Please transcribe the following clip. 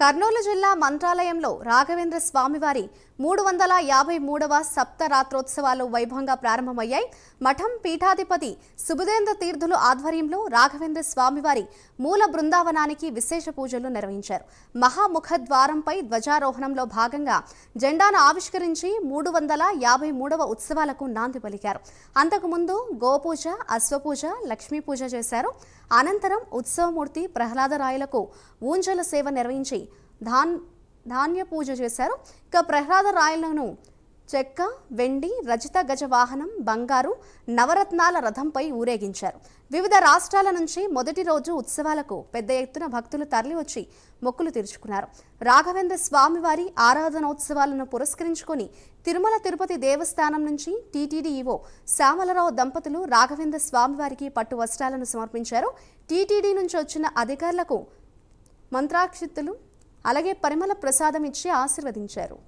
కర్నూలు జిల్లా మంత్రాలయంలో రాఘవేంద్ర స్వామివారి మూడు వందల యాభై మూడవ సప్తరాత్రోత్సవాలు వైభవంగా ప్రారంభమయ్యాయి. మఠం పీఠాధిపతి సుబుదేంద్ర తీర్థులు ఆధ్వర్యంలో రాఘవేంద్ర స్వామివారి మూల బృందావనానికి విశేష పూజలు నిర్వహించారు. మహాముఖ ద్వారంపై ధ్వజారోహణంలో భాగంగా జెండాను ఆవిష్కరించి మూడు వందల యాభై మూడవ ఉత్సవాలకు నాంది పలికారు. అంతకుముందు గోపూజ అశ్వపూజ లక్ష్మీ పూజ చేశారు. అనంతరం ఉత్సవమూర్తి ప్రహ్లాదరాయలకు ఊంజల సేవ నిర్వహించి ధాన్ ధాన్య పూజ చేశారు. ఇక ప్రహ్లాద రాయలను చెక్క వెండి రజిత గజ వాహనం బంగారు నవరత్నాల రథంపై ఊరేగించారు. వివిధ రాష్ట్రాల నుంచి మొదటి రోజు ఉత్సవాలకు పెద్ద ఎత్తున భక్తులు తరలివచ్చి మొక్కులు తీర్చుకున్నారు. రాఘవేంద్ర స్వామివారి ఆరాధనోత్సవాలను పురస్కరించుకొని తిరుమల తిరుపతి దేవస్థానం నుంచి టీటీడీఈఓ శ్యామలరావు దంపతులు రాఘవేంద్ర స్వామివారికి పట్టు వస్త్రాలను సమర్పించారు. టీటీడీ నుంచి వచ్చిన అధికారులకు మంత్రాక్షిత్తులు అలాగే పరిమళ ప్రసాదం ఇచ్చి ఆశీర్వదించారు.